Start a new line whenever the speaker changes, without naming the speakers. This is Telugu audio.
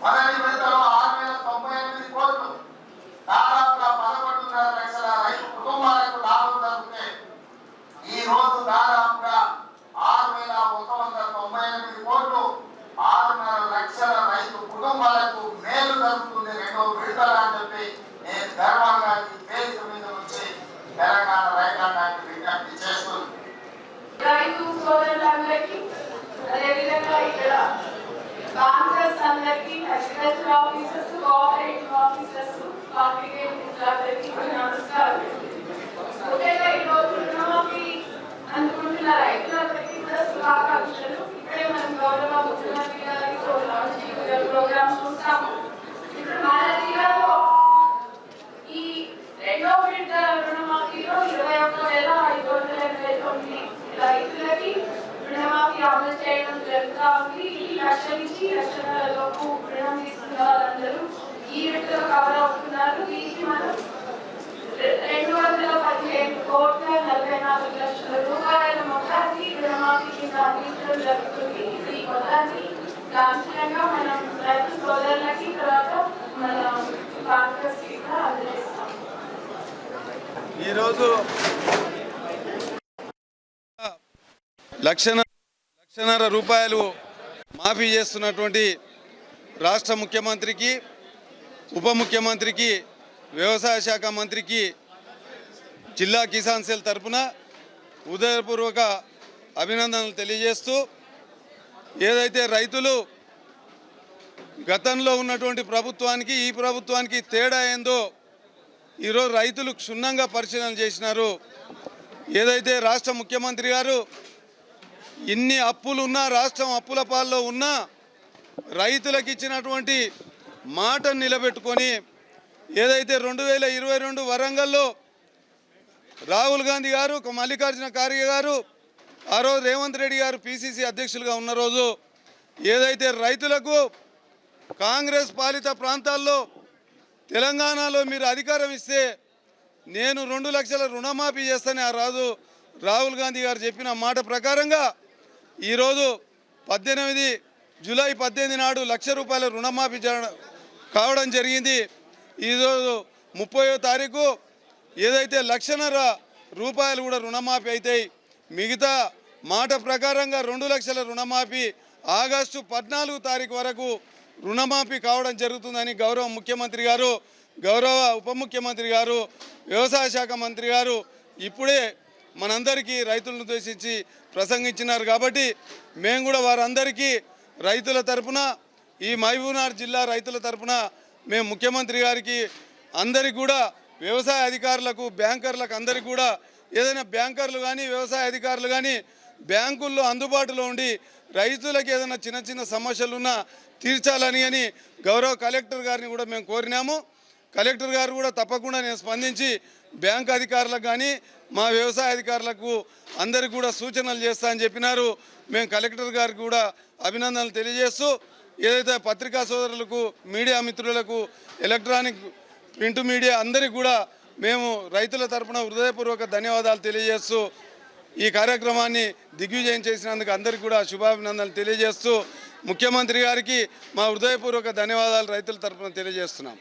చేస్తున్నాము మొదటి విడతలో ఆరు వేల తొంభై ఎనిమిది కోట్లు దాదాపుగా పదకొండున్నర లక్షల రైతు కుటుంబాలకు లాభం జరిగితే ఈ రోజు దాదాపుగా ఆరు వేల ఒక వందల తొంభై ఎనిమిది కోట్లు ఆరున్నర లక్షల రైతు కుటుంబాలకు మేలు జరుగుతుంది రెండో విడతల అని చెప్పి నేను గర్వంగా
అందరికీ అగ్రికల్చర్ ఆఫీసర్స్ కోఆపరేటివ్ ఆఫీసర్స్ పార్టికేట్ నమస్కారం. ముఖ్యంగా ఈ రోజు రుణమాఫీ అందుకుంటున్న రైతులందరికీ కూడా శుభాకాంక్షలు ఇక్కడే మనం గౌరవ ముఖ్యమంత్రి గారితో లాంచ్ ప్రోగ్రామ్ చూస్తాము ఇప్పుడు మన జిల్లాలో ఈ రెండో విడత రుణమాఫీలో ఇరవై ఒక్క వేల ఐదు వందల ఎనభై తొమ్మిది రైతులకి రుణమాఫీ అమలు చేయడం జరుగుతా ఉంది. ఈ లక్ష నుంచి లక్షల లోపు రుణం తీసుకున్న వాళ్ళందరూ ఈ విడతలో కవర్ అవుతున్నారు. దీనికి మనం రెండు వందల పదిహేను కోట్ల నలభై నాలుగు లక్షల రూపాయల మొత్తాన్ని రుణమాఫీ కింద అందించడం జరుగుతుంది. ఇప్పుడు ఈ మొత్తాన్ని లాంఛనంగా మనం రైతు సోదరులకి తర్వాత మన కాంగ్రెస్ కూడా అందజేస్తాం.
ఈరోజు లక్షణ లక్షన్నర రూపాయలు మాఫీ చేస్తున్నటువంటి రాష్ట్ర ముఖ్యమంత్రికి ఉప ముఖ్యమంత్రికి వ్యవసాయ శాఖ మంత్రికి జిల్లా కిసాన్ సెల్ తరపున ఉదయపూర్వక అభినందనలు తెలియజేస్తూ ఏదైతే రైతులు గతంలో ఉన్నటువంటి ప్రభుత్వానికి ఈ ప్రభుత్వానికి తేడా ఏందో ఈరోజు రైతులు క్షుణ్ణంగా పరిశీలన చేసినారు. ఏదైతే రాష్ట్ర ముఖ్యమంత్రి గారు ఇన్ని అప్పులు ఉన్నా రాష్ట్రం అప్పుల పాల్లో ఉన్నా రైతులకు ఇచ్చినటువంటి మాటను నిలబెట్టుకొని ఏదైతే రెండు వేల ఇరవై రెండు వరంగల్లో రాహుల్ గాంధీ గారు మల్లికార్జున ఖార్గే గారు ఆ రోజు రేవంత్ రెడ్డి గారు పిసిసి అధ్యక్షులుగా ఉన్న రోజు ఏదైతే రైతులకు కాంగ్రెస్ పాలిత ప్రాంతాల్లో తెలంగాణలో మీరు అధికారం ఇస్తే నేను రెండు లక్షల రుణమాఫీ చేస్తానని ఆ రాజు రాహుల్ గాంధీ గారు చెప్పిన మాట ప్రకారంగా ఈరోజు పద్దెనిమిది జూలై పద్దెనిమిది నాడు లక్ష రూపాయల రుణమాఫీ జరగడం కావడం జరిగింది. ఈరోజు ముప్పయో తారీఖు ఏదైతే లక్షన్నర రూపాయలు కూడా రుణమాఫీ అవుతాయి మిగతా మాట ప్రకారంగా రెండు లక్షల రుణమాఫీ ఆగస్టు పద్నాలుగు తారీఖు వరకు రుణమాఫీ కావడం జరుగుతుందని గౌరవ ముఖ్యమంత్రి గారు గౌరవ ఉప ముఖ్యమంత్రి గారు వ్యవసాయ శాఖ మంత్రి గారు ఇప్పుడే మనందరికీ రైతులను ఉద్దేశించి ప్రసంగించినారు కాబట్టి మేము కూడా వారందరికీ రైతుల తరపున ఈ మహబూబ్నగర్ జిల్లా రైతుల తరపున మేము ముఖ్యమంత్రి గారికి అందరికి కూడా వ్యవసాయ అధికారులకు బ్యాంకర్లకు అందరికి కూడా ఏదైనా బ్యాంకర్లు కానీ వ్యవసాయ అధికారులు కానీ బ్యాంకుల్లో అందుబాటులో ఉండి రైతులకు ఏదైనా చిన్న చిన్న సమస్యలు ఉన్నా తీర్చాలని అని గౌరవ కలెక్టర్ గారిని కూడా మేము కోరినాము. కలెక్టర్ గారు కూడా తప్పకుండా నేను స్పందించి బ్యాంక్ అధికారులకు కానీ మా వ్యవసాయ అధికారులకు అందరికి కూడా సూచనలు చేస్తా అని చెప్పినారు. మేము కలెక్టర్ గారికి కూడా అభినందనలు తెలియజేస్తూ ఏదైతే పత్రికా సోదరులకు మీడియా మిత్రులకు ఎలక్ట్రానిక్ ప్రింట్ మీడియా అందరికి కూడా మేము రైతుల తరపున హృదయపూర్వక ధన్యవాదాలు తెలియజేస్తూ ఈ కార్యక్రమాన్ని దిగ్విజయం చేసినందుకు అందరికీ కూడా శుభాభినందనలు తెలియజేస్తూ ముఖ్యమంత్రి గారికి మా హృదయపూర్వక ధన్యవాదాలు రైతుల తరపున తెలియజేస్తున్నాం.